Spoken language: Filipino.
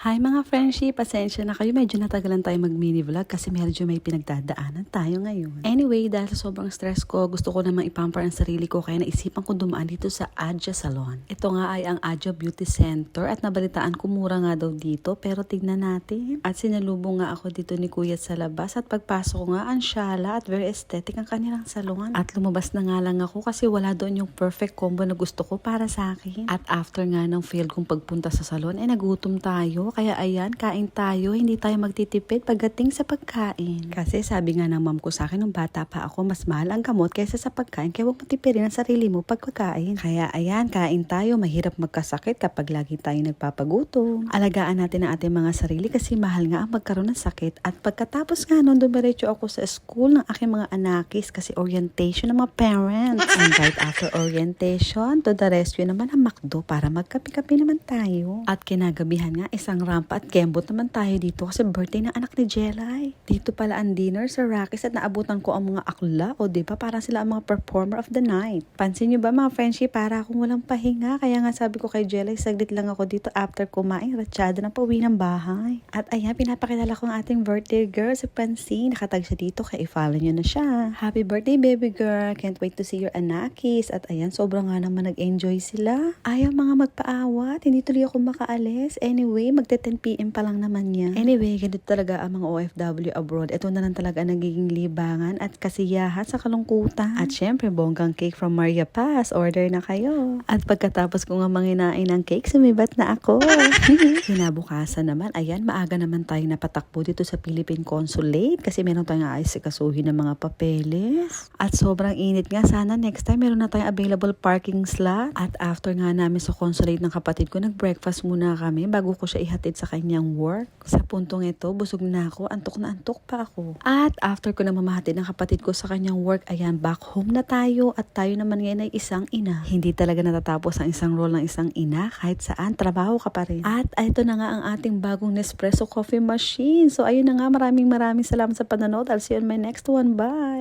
Hi mga friendship, pasensya na kayo. Medyo natagalan tayo mag-mini vlog kasi medyo may pinagdadaanan tayo ngayon. Anyway, dahil sobrang stress ko, gusto ko namang ipamper ang sarili ko kaya naisipan ko dumaan dito sa Adja Salon. Ito nga ay ang Adja Beauty Center at nabalitaan ko mura nga daw dito pero tignan natin. At sinalubong nga ako dito ni Kuya sa labas at pagpasok ko nga ang syala at very aesthetic ang kanilang salon. At lumabas na nga lang ako kasi wala doon yung perfect combo na gusto ko para sa akin. At after nga ng fail kong pagpunta sa salon, eh nagutom tayo. Kaya ayan, kain tayo. Hindi tayo magtitipid pagdating sa pagkain. Kasi sabi nga ng mom ko sa akin nung bata pa ako, mas mahal ang gamot kaysa sa pagkain. Kaya huwag matipirin ang sarili mo pag pagkain. Kaya ayan, kain tayo. Mahirap magkasakit kapag lagi tayo nagpapagutom. Alagaan natin ang ating mga sarili kasi mahal nga ang magkaroon ng sakit. At pagkatapos nga nun, dumiretso ako sa school ng aking mga anakis kasi orientation ng mga parents. And right after orientation, to the rescue naman ang McDo para magkape-kape naman tayo. At kinagabihan nga, isang rampa at kembot naman tayo dito kasi birthday ng anak ni Jelay. Dito pala ang dinner sa Rockies at naabutan ko ang mga akla o di ba parang sila ang mga performer of the night. Pansin nyo ba mga friendship, para akong walang pahinga. Kaya nga sabi ko kay Jelay, saglit lang ako dito after kumain, ratsyada na pauwi ng bahay. At ayan, pinapakilala ko ang ating birthday girl si Pansin. Nakatag siya dito kaya i-follow nyo na siya. Happy birthday baby girl. Can't wait to see your anakis. At ayan, sobrang nga naman nag-enjoy sila. Ayaw mga magpaawat. Hindi tuloy ako makaalis. Anyway, magte 10pm pa lang naman niya. Anyway, ganito talaga ang mga OFW abroad. Ito na lang talaga nagiging libangan at kasiyahan sa kalungkutan. At syempre, bonggang cake from Maria Paz. Order na kayo. At pagkatapos ko nga manginain ng cake, sumibat na ako. Kinabukasan naman, ayan, maaga naman tayo napatakbo dito sa Philippine Consulate kasi meron tayong aasikasuhin ng mga papeles. At sobrang init nga, sana next time meron na tayong available parking slot. At after nga namin sa consulate ng kapatid ko, nag-breakfast muna kami bago ko siya ihatid sa kanyang work. Sa puntong ito, busog na ako, antok na antok pa ako. At after ko na mamahatid ng kapatid ko sa kanyang work, ayan, back home na tayo at tayo naman ngayon ay isang ina. Hindi talaga natatapos ang isang role ng isang ina kahit saan, trabaho ka pa rin. At ito na nga ang ating bagong Nespresso coffee machine. So ayun na nga, maraming maraming salamat sa panonood. I'll see you on my next one. Bye!